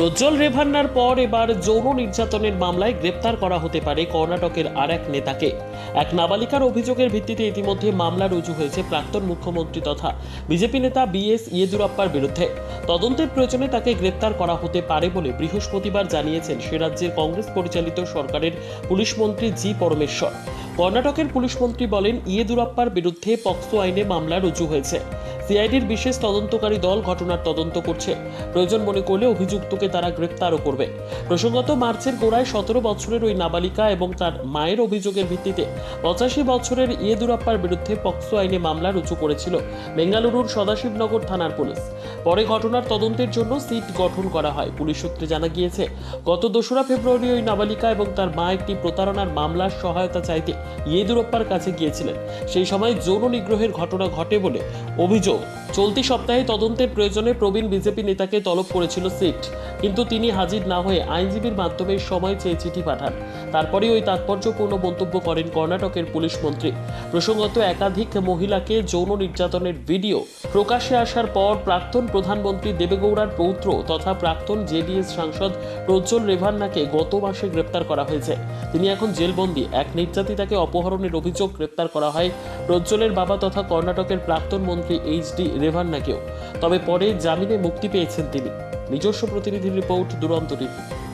প্রজ্জ্বল রেভান্নার পর এবার যৌন নির্যাতনের মামলায় গ্রেপ্তার করা হতে পারে কর্ণাটকের আর এক নেতাকে। এক নাবালিকার অভিযোগের ভিত্তিতে ইতিমধ্যে মামলা রুজু হয়েছে প্রাক্তন মুখ্যমন্ত্রী তথা বিজেপি নেতা বি এস ইয়েদুরাপ্পার বিরুদ্ধে। তদন্তের প্রয়োজনে তাকে গ্রেপ্তার করা হতে পারে বলে বৃহস্পতিবার জানিয়েছেন সে রাজ্যের কংগ্রেস পরিচালিত সরকারের পুলিশ মন্ত্রী জি পরমেশ্বর। কর্ণাটকের পুলিশ মন্ত্রী বলেন, ইয়েদুরাপ্পার বিরুদ্ধে পক্সো আইনে মামলা রুজু হয়েছে। সিআইডির বিশেষ তদন্তকারী দল ঘটনার তদন্ত করছে। প্রয়োজন মনে করলে অভিযুক্তকে তারা গ্রেপ্তারও করবে। প্রসঙ্গত, মার্চের গোড়ায় সতেরো বছরের ওই নাবালিকা এবং তার মায়ের অভিযোগের ভিত্তিতে পঁচাশি বছরের ইয়েদুরাপ্পার বিরুদ্ধে পক্সো আইনে মামলা রুজু করেছিল বেঙ্গালুরুর সদাশিবনগর থানার পুলিশ। পরে ঘটনার তদন্তের জন্য সিট গঠন করা হয়। পুলিশ সূত্রে জানা গিয়েছে, গত দোসরা ফেব্রুয়ারি ওই নাবালিকা এবং তার মা একটি প্রতারণার মামলার সহায়তা চাইতে ইয়েদুরাপ্পার কাছে গিয়েছিলেন। সেই সময় যৌন নিগ্রহের ঘটনা ঘটে বলে অভিযোগ Cool. চলতি সপ্তাহে তদন্তের প্রয়োজনে প্রবীণ বিজেপি নেতাকে তলব করেছিল সিট। কিন্তু তিনি হাজির না হয়ে আইনজীবীর মাধ্যমে সময় চেয়ে চিঠি পাঠান। তারপরে ওই তাৎপর্যপূর্ণ মন্তব্য করেন কর্ণাটকের পুলিশ মন্ত্রী। প্রসঙ্গত একাধিক মহিলাকে যৌন নির্যাতনের ভিডিও প্রকাশ্যে আসার পর প্রাক্তন প্রধানমন্ত্রী দেবেগৌড়ার পৌত্র তথা প্রাক্তন জেডিএস সাংসদ প্রজ্জ্বল রেভান্নাকে গত মাসে গ্রেপ্তার করা হয়েছে। তিনি এখন জেলবন্দি। এক নির্যাতিতাকে অপহরণের অভিযোগ গ্রেপ্তার করা হয় প্রজ্জ্বলের বাবা তথা কর্ণাটকের প্রাক্তন মন্ত্রী এইচ ডি রেভান্নাকেও তবে পরে জামিনে মুক্তি পেয়েছেন তিনি। নিজস্ব প্রতিনিধি রিপোর্ট দুরন্ত টিভি